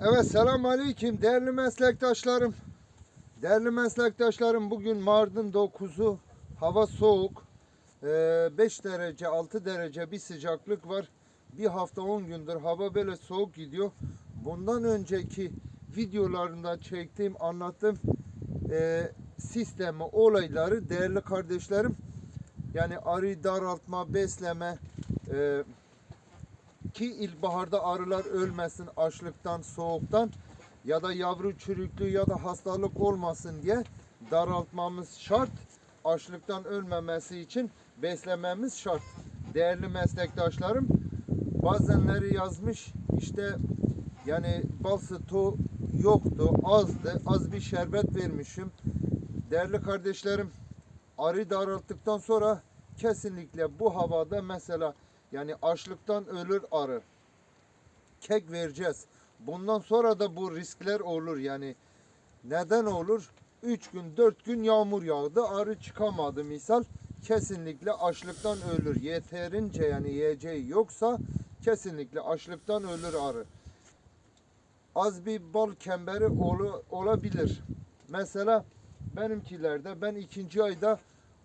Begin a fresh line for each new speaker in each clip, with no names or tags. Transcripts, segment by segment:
Evet selam aleyküm değerli meslektaşlarım. Değerli meslektaşlarım bugün Mardin 9'u hava soğuk. 5 derece 6 derece bir sıcaklık var. Bir hafta 10 gündür hava böyle soğuk gidiyor. Bundan önceki videolarında çektiğim anlattığım e, sistemi olayları değerli kardeşlerim yani arı daraltma besleme e, ki ilkbaharda arılar ölmesin açlıktan, soğuktan ya da yavru çürüklüğü ya da hastalık olmasın diye daraltmamız şart. Açlıktan ölmemesi için beslememiz şart. Değerli meslektaşlarım, bazenleri yazmış işte yani bal stoğu yoktu, azdı, az bir şerbet vermişim. Değerli kardeşlerim, arı daralttıktan sonra kesinlikle bu havada mesela yani açlıktan ölür arı. Kek vereceğiz. Bundan sonra da bu riskler olur yani. Neden olur? 3 gün 4 gün yağmur yağdı arı çıkamadı misal. Kesinlikle açlıktan ölür. Yeterince yani yiyeceği yoksa kesinlikle açlıktan ölür arı. Az bir bal kemberi olu- olabilir. Mesela benimkilerde ben ikinci ayda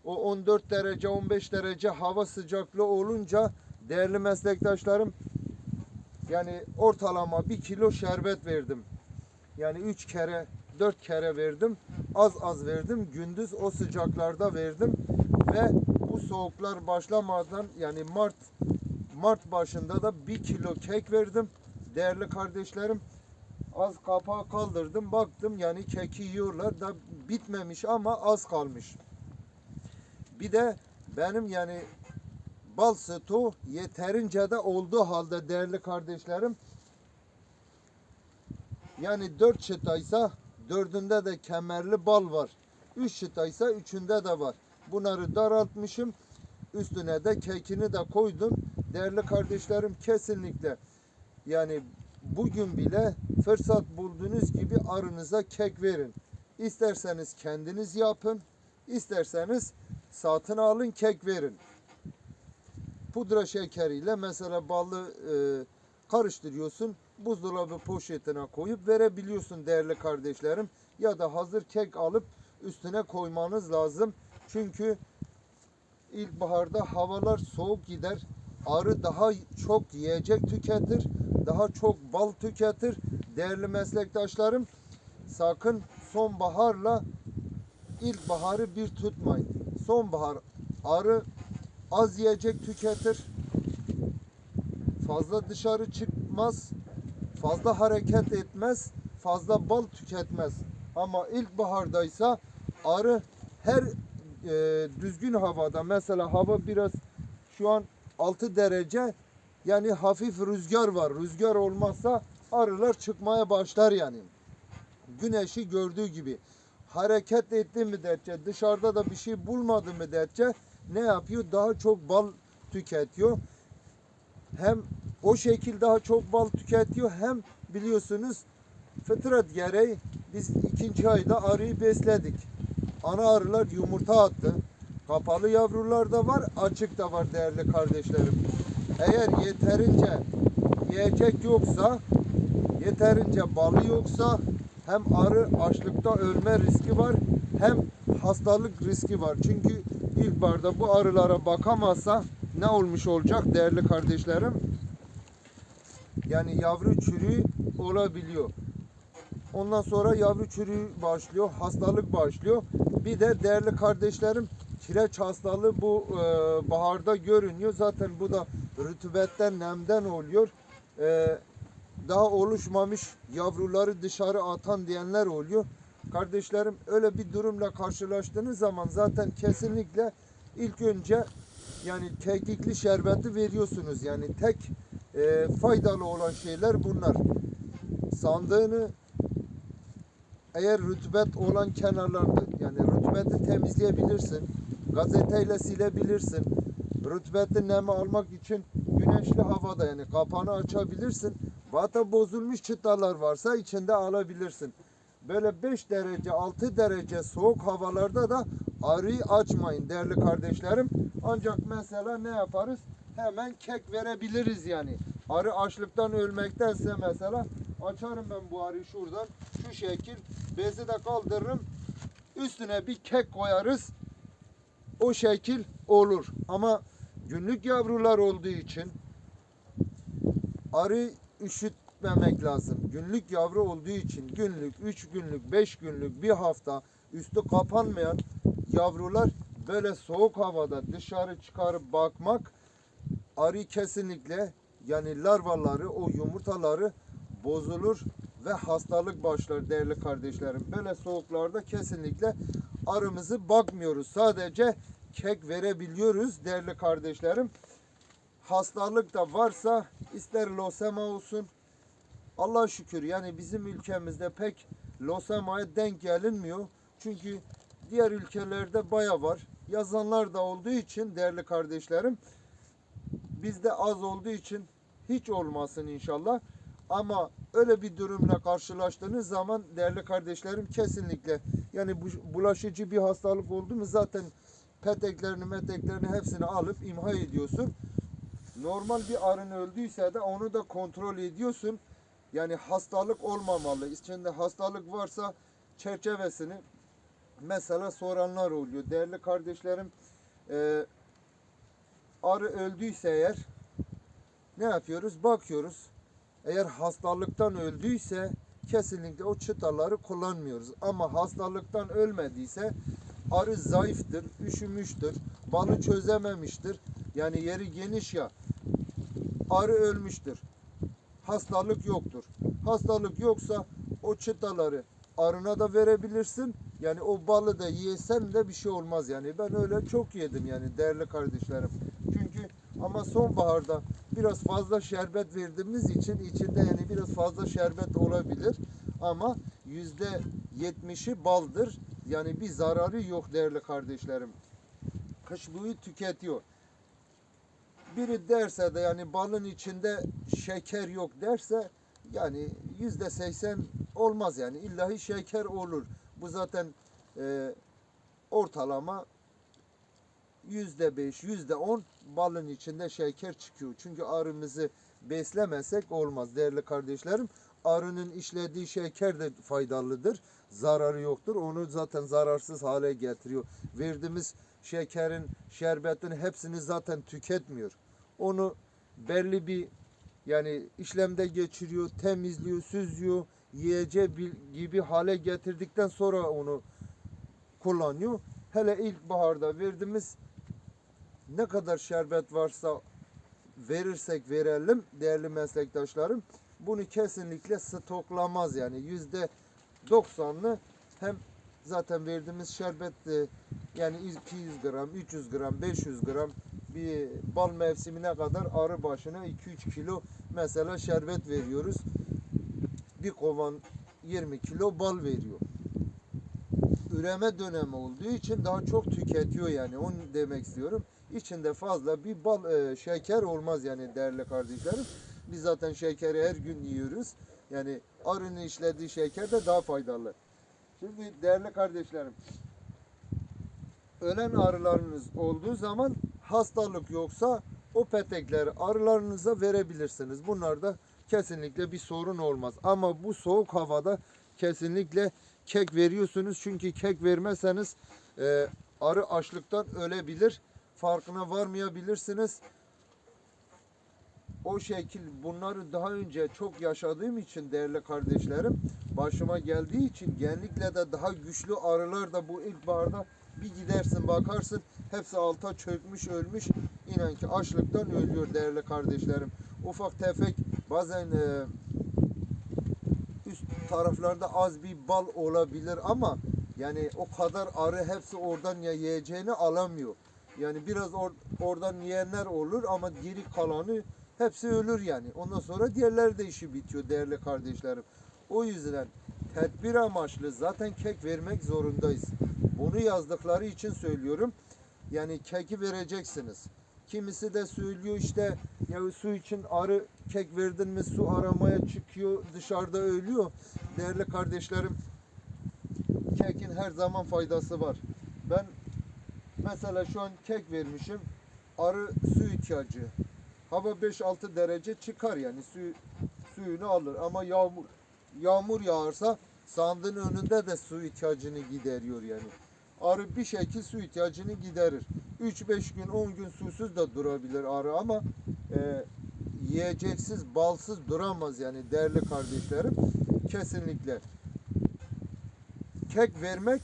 o 14 derece 15 derece hava sıcaklığı olunca değerli meslektaşlarım yani ortalama bir kilo şerbet verdim. Yani üç kere dört kere verdim. Az az verdim. Gündüz o sıcaklarda verdim. Ve bu soğuklar başlamadan yani Mart Mart başında da bir kilo kek verdim. Değerli kardeşlerim az kapağı kaldırdım. Baktım yani keki yiyorlar da bitmemiş ama az kalmış. Bir de benim yani bal stoğu yeterince de olduğu halde değerli kardeşlerim. Yani dört çıtaysa dördünde de kemerli bal var. Üç çıtaysa üçünde de var. Bunları daraltmışım. Üstüne de kekini de koydum. Değerli kardeşlerim kesinlikle yani bugün bile fırsat bulduğunuz gibi arınıza kek verin. İsterseniz kendiniz yapın. isterseniz satın alın kek verin pudra şekeriyle mesela balı e, karıştırıyorsun. Buzdolabı poşetine koyup verebiliyorsun değerli kardeşlerim. Ya da hazır kek alıp üstüne koymanız lazım. Çünkü ilkbaharda havalar soğuk gider. Arı daha çok yiyecek tüketir. Daha çok bal tüketir. Değerli meslektaşlarım sakın sonbaharla ilkbaharı bir tutmayın. Sonbahar arı az yiyecek tüketir. Fazla dışarı çıkmaz. Fazla hareket etmez. Fazla bal tüketmez. Ama ilkbahardaysa arı her e, düzgün havada mesela hava biraz şu an 6 derece yani hafif rüzgar var. Rüzgar olmazsa arılar çıkmaya başlar yani. Güneşi gördüğü gibi hareket etti müddetçe dışarıda da bir şey bulmadı müddetçe ne yapıyor? Daha çok bal tüketiyor. Hem o şekil daha çok bal tüketiyor hem biliyorsunuz fıtrat gereği biz ikinci ayda arıyı besledik. Ana arılar yumurta attı. Kapalı yavrular da var, açık da var değerli kardeşlerim. Eğer yeterince yiyecek yoksa, yeterince balı yoksa hem arı açlıkta ölme riski var hem hastalık riski var. Çünkü ilkbaharda bu arılara bakamazsa ne olmuş olacak değerli kardeşlerim? Yani yavru çürüğü olabiliyor. Ondan sonra yavru çürüğü başlıyor, hastalık başlıyor. Bir de değerli kardeşlerim kireç hastalığı bu e, baharda görünüyor. Zaten bu da rütübetten, nemden oluyor. E, daha oluşmamış yavruları dışarı atan diyenler oluyor. Kardeşlerim öyle bir durumla karşılaştığınız zaman zaten kesinlikle ilk önce yani kekikli şerbeti veriyorsunuz. Yani tek e, faydalı olan şeyler bunlar. Sandığını eğer rütubet olan kenarlarda yani rütubeti temizleyebilirsin. Gazeteyle silebilirsin. Rütubeti nemi almak için güneşli havada yani kapağını açabilirsin. Vata bozulmuş çıtalar varsa içinde alabilirsin. Böyle 5 derece 6 derece soğuk havalarda da arıyı açmayın değerli kardeşlerim. Ancak mesela ne yaparız? Hemen kek verebiliriz yani. Arı açlıktan ölmektense mesela Açarım ben bu arıyı şuradan. Şu şekil. Bezi de kaldırırım. Üstüne bir kek koyarız. O şekil olur. Ama günlük yavrular olduğu için arı üşütmemek lazım. Günlük yavru olduğu için günlük, 3 günlük, 5 günlük, bir hafta üstü kapanmayan yavrular böyle soğuk havada dışarı çıkarıp bakmak arı kesinlikle yani larvaları, o yumurtaları bozulur ve hastalık başlar değerli kardeşlerim. Böyle soğuklarda kesinlikle arımızı bakmıyoruz. Sadece kek verebiliyoruz değerli kardeşlerim. Hastalık da varsa ister losema olsun. Allah şükür yani bizim ülkemizde pek losemaya denk gelinmiyor. Çünkü diğer ülkelerde baya var. Yazanlar da olduğu için değerli kardeşlerim bizde az olduğu için hiç olmasın inşallah. Ama öyle bir durumla karşılaştığınız zaman değerli kardeşlerim kesinlikle yani bu bulaşıcı bir hastalık oldu mu zaten peteklerini meteklerini hepsini alıp imha ediyorsun. Normal bir arın öldüyse de onu da kontrol ediyorsun. Yani hastalık olmamalı. İçinde hastalık varsa çerçevesini mesela soranlar oluyor. Değerli kardeşlerim e, arı öldüyse eğer ne yapıyoruz? Bakıyoruz. Eğer hastalıktan öldüyse kesinlikle o çıtaları kullanmıyoruz. Ama hastalıktan ölmediyse arı zayıftır, üşümüştür, balı çözememiştir. Yani yeri geniş ya. Arı ölmüştür. Hastalık yoktur. Hastalık yoksa o çıtaları arına da verebilirsin. Yani o balı da yesen de bir şey olmaz yani. Ben öyle çok yedim yani değerli kardeşlerim. Çünkü ama sonbaharda biraz fazla şerbet verdiğimiz için içinde yani biraz fazla şerbet olabilir. Ama yüzde yetmişi baldır. Yani bir zararı yok değerli kardeşlerim. Kışbuğu tüketiyor. Biri derse de yani balın içinde şeker yok derse yani yüzde seksen olmaz yani illahi şeker olur. Bu zaten e, ortalama yüzde beş, yüzde on balın içinde şeker çıkıyor. Çünkü arımızı beslemesek olmaz değerli kardeşlerim. Arının işlediği şeker de faydalıdır. Zararı yoktur. Onu zaten zararsız hale getiriyor. Verdiğimiz şekerin, şerbetin hepsini zaten tüketmiyor. Onu belli bir yani işlemde geçiriyor, temizliyor, süzüyor, yiyeceği bil- gibi hale getirdikten sonra onu kullanıyor. Hele ilkbaharda verdiğimiz ne kadar şerbet varsa verirsek verelim değerli meslektaşlarım bunu kesinlikle stoklamaz yani yüzde 90'lı hem zaten verdiğimiz şerbet de yani 200 gram, 300 gram, 500 gram bir bal mevsimine kadar arı başına 2-3 kilo mesela şerbet veriyoruz. Bir kovan 20 kilo bal veriyor. Üreme dönemi olduğu için daha çok tüketiyor yani onu demek istiyorum. İçinde fazla bir bal e, şeker olmaz yani değerli kardeşlerim. Biz zaten şekeri her gün yiyoruz. Yani arının işlediği şeker de daha faydalı. Şimdi değerli kardeşlerim ölen arılarınız olduğu zaman hastalık yoksa o petekleri arılarınıza verebilirsiniz. Bunlarda kesinlikle bir sorun olmaz. Ama bu soğuk havada kesinlikle kek veriyorsunuz. Çünkü kek vermezseniz e, arı açlıktan ölebilir. Farkına varmayabilirsiniz. O şekil bunları daha önce çok yaşadığım için değerli kardeşlerim başıma geldiği için genellikle de daha güçlü arılar da bu ilkbaharda bir gidersin bakarsın hepsi alta çökmüş ölmüş inan ki açlıktan ölüyor değerli kardeşlerim. Ufak tefek bazen e, üst taraflarda az bir bal olabilir ama yani o kadar arı hepsi oradan ya yiyeceğini alamıyor. Yani biraz or- oradan yiyenler olur ama geri kalanı hepsi ölür yani. Ondan sonra diğerleri de işi bitiyor değerli kardeşlerim. O yüzden tedbir amaçlı zaten kek vermek zorundayız. Bunu yazdıkları için söylüyorum. Yani keki vereceksiniz. Kimisi de söylüyor işte ya su için arı kek verdin mi su aramaya çıkıyor dışarıda ölüyor. Değerli kardeşlerim kekin her zaman faydası var. Ben mesela şu an kek vermişim. Arı su ihtiyacı. Hava 5-6 derece çıkar yani su su suyunu alır. Ama yağmur yağmur yağarsa sandığın önünde de su ihtiyacını gideriyor yani. Arı bir şekil su ihtiyacını giderir. 3-5 gün 10 gün susuz da durabilir arı ama e, yiyeceksiz balsız duramaz yani değerli kardeşlerim. Kesinlikle. Kek vermek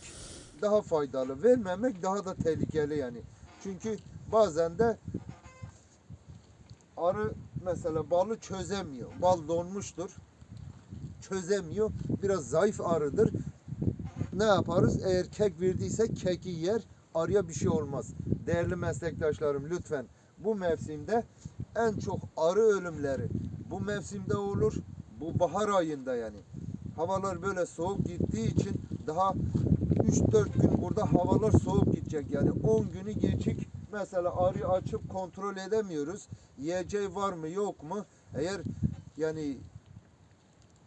daha faydalı. Vermemek daha da tehlikeli yani. Çünkü bazen de arı mesela balı çözemiyor. Bal donmuştur. Çözemiyor. Biraz zayıf arıdır. Ne yaparız? Eğer kek verdiyse keki yer. Arıya bir şey olmaz. Değerli meslektaşlarım lütfen bu mevsimde en çok arı ölümleri bu mevsimde olur. Bu bahar ayında yani. Havalar böyle soğuk gittiği için daha 3-4 gün burada havalar soğuk gidecek. Yani 10 günü geçik mesela arıyı açıp kontrol edemiyoruz. Yiyeceği var mı yok mu? Eğer yani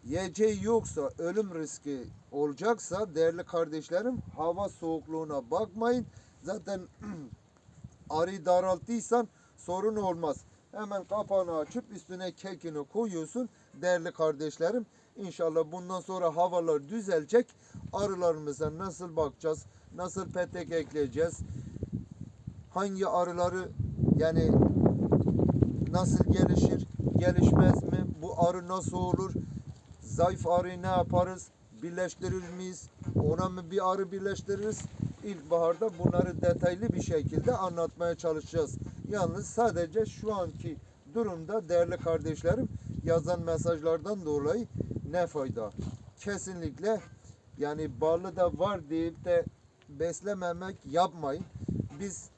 yiyeceği yoksa ölüm riski olacaksa değerli kardeşlerim hava soğukluğuna bakmayın. Zaten arıyı daralttıysan sorun olmaz. Hemen kapağını açıp üstüne kekini koyuyorsun değerli kardeşlerim. İnşallah bundan sonra havalar düzelecek. Arılarımıza nasıl bakacağız? Nasıl petek ekleyeceğiz? Hangi arıları yani nasıl gelişir? Gelişmez mi? Bu arı nasıl olur? Zayıf arıyı ne yaparız? Birleştirir miyiz? Ona mı bir arı birleştiririz? İlkbaharda bunları detaylı bir şekilde anlatmaya çalışacağız. Yalnız sadece şu anki durumda değerli kardeşlerim yazan mesajlardan dolayı ne fayda? Kesinlikle yani ballı da var deyip de beslememek yapmayın. Biz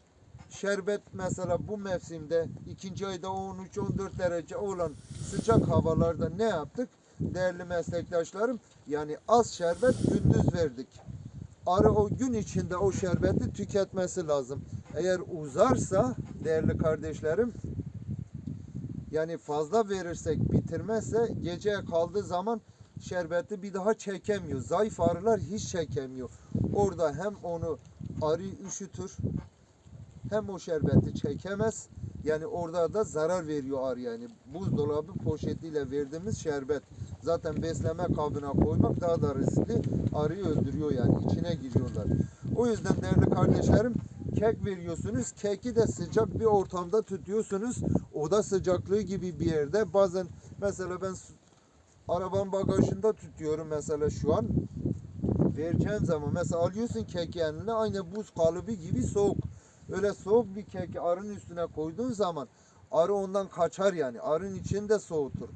şerbet mesela bu mevsimde ikinci ayda 13-14 derece olan sıcak havalarda ne yaptık? Değerli meslektaşlarım yani az şerbet gündüz verdik. Arı o gün içinde o şerbeti tüketmesi lazım. Eğer uzarsa değerli kardeşlerim yani fazla verirsek bitirmezse geceye kaldığı zaman şerbeti bir daha çekemiyor. Zayıf arılar hiç çekemiyor. Orada hem onu arı üşütür hem o şerbeti çekemez. Yani orada da zarar veriyor arı yani. Buzdolabı poşetiyle verdiğimiz şerbet. Zaten besleme kabına koymak daha da riskli. Arıyı öldürüyor yani. içine giriyorlar. O yüzden değerli kardeşlerim kek veriyorsunuz. Keki de sıcak bir ortamda tutuyorsunuz. Oda sıcaklığı gibi bir yerde. Bazen mesela ben arabanın bagajında tutuyorum mesela şu an. Vereceğim zaman mesela alıyorsun keki eline aynı buz kalıbı gibi soğuk. Öyle soğuk bir keki arının üstüne koyduğun zaman arı ondan kaçar yani. Arın içinde soğutur.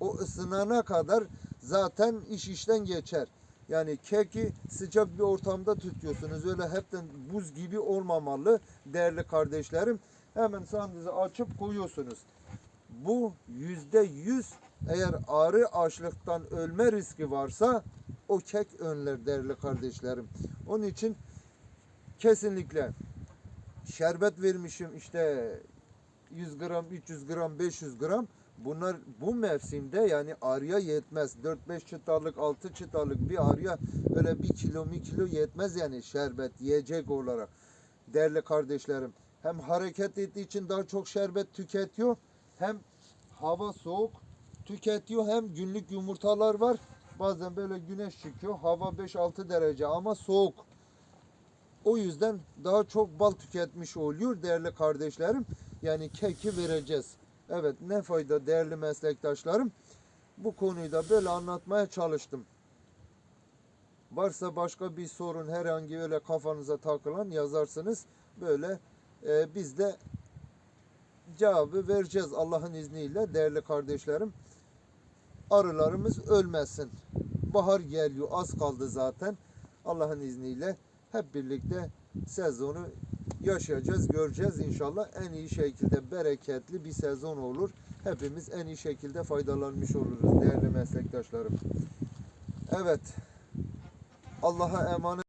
O ısınana kadar zaten iş işten geçer. Yani keki sıcak bir ortamda tutuyorsunuz. Öyle hepten buz gibi olmamalı değerli kardeşlerim. Hemen sandığı açıp koyuyorsunuz. Bu yüzde yüz eğer arı açlıktan ölme riski varsa o kek önler değerli kardeşlerim. Onun için kesinlikle şerbet vermişim işte 100 gram, 300 gram, 500 gram. Bunlar bu mevsimde yani arıya yetmez. 4-5 çıtalık, 6 çıtalık bir arıya öyle 1 kilo, 1 kilo yetmez yani şerbet yiyecek olarak. Değerli kardeşlerim hem hareket ettiği için daha çok şerbet tüketiyor hem hava soğuk tüketiyor hem günlük yumurtalar var. Bazen böyle güneş çıkıyor. Hava 5-6 derece ama soğuk. O yüzden daha çok bal tüketmiş oluyor değerli kardeşlerim. Yani keki vereceğiz. Evet ne fayda değerli meslektaşlarım. Bu konuyu da böyle anlatmaya çalıştım. Varsa başka bir sorun herhangi öyle kafanıza takılan yazarsınız. Böyle e, biz de cevabı vereceğiz Allah'ın izniyle değerli kardeşlerim. Arılarımız ölmesin. Bahar geliyor az kaldı zaten. Allah'ın izniyle hep birlikte sezonu yaşayacağız, göreceğiz inşallah. En iyi şekilde bereketli bir sezon olur. Hepimiz en iyi şekilde faydalanmış oluruz değerli meslektaşlarım. Evet. Allah'a emanet